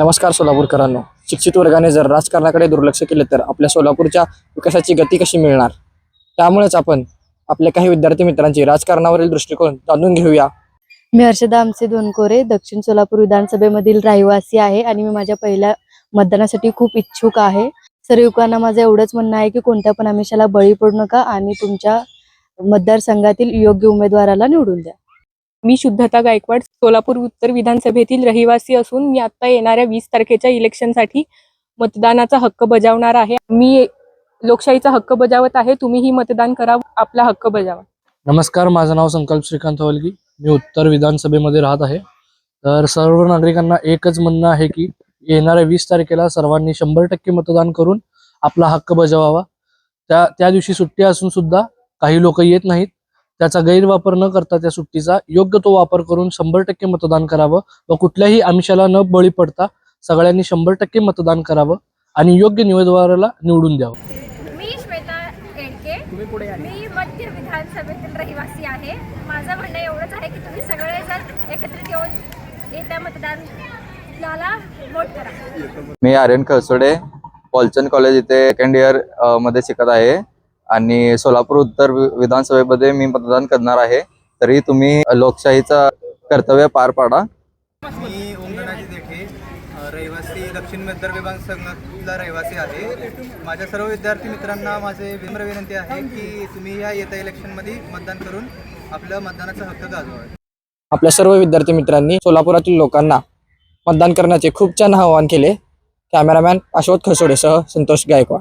नमस्कार सोलापूरकरांनो. शिक्षित वर्गाने जर राजकारणाकडे दुर्लक्ष केले तर आपल्या सोलापूरच्या विकासाची गती कशी मिळणार? त्यामुळेच आपण आपल्या काही विद्यार्थी मित्रांची राजकारणावरील दृष्टिकोन जाणून घेऊया. मी हर्षदा आमचे दोनकोरे दक्षिण सोलापूर विधानसभेमधील रहिवासी आहे आणि मी माझ्या पहिल्या मतदानासाठी खूप इच्छुक आहे. सर्व युवकांना माझं एवढंच म्हणणं आहे की कोणत्या पण आमिषाला बळी पडू नका आणि तुमच्या मतदारसंघातील योग्य उमेदवाराला निवडून द्या. मी शुद्धता गायकवाड सोलापूर उत्तर विधानसभेतील रहिवासी असून मी आता येणाऱ्या वीस तारखेच्या इलेक्शनसाठी मतदानाचा हक्क बजावणार आहे. मी लोकशाहीचा हक्क बजावत आहे. तुम्हीही मतदान करा. आपला हक्क बजावा. नमस्कार. माझं नाव संकल्प श्रीकांत हवलगी मी उत्तर विधानसभेमध्ये राहत आहे. तर सर्व नागरिकांना एकच म्हणणं आहे की येणाऱ्या वीस तारखेला सर्वांनी शंभर टक्के मतदान करून आपला हक्क बजावावा. त्या त्या दिवशी सुट्टी असून सुद्धा काही लोक येत नाहीत. त्याचा गैरवापर न करता त्या सुट्टीचा योग्य तो वापर करून शंभर टक्के मतदान करावं व कुठल्याही आमिषाला न बळी पडता सगळ्यांनी शंभर टक्के मतदान करावं आणि योग्य उमेदवाराला निवडून द्यावं. मी श्वेता मी मध्य विधानसभेतील रहिवासी आहे. माझं म्हणणं एवढंच आहे की तुम्ही सगळेजण एकत्रित येऊन येत्या मतदानाला वोट करा. मी आर्यन खळसोडे पॉलचंद कॉलेज इथे सेकंड इयरमध्ये शिकत आहे. आणि सोलापूर उत्तर विधानसभेमध्ये मी मतदान करणार आहे. तरी तुम्ही लोकशाहीचं कर्तव्य पार पाडा. मी देठे रहिवासी दक्षिण मध्य विभाग संघातला रहिवासी आहे. माझ्या सर्व विद्यार्थी मित्रांना माझे विनम्र विनंती आहे की तुम्ही या येत्या इलेक्शनमध्ये मतदान करून आपल्या मतदानाचा हक्क गाजवा आपल्या सर्व विद्यार्थी मित्रांनी सोलापुरातील लोकांना मतदान करण्याचे खूप छान आवाहन केले. कॅमेरामॅन अश्वत खसोडेसह संतोष गायकवाड.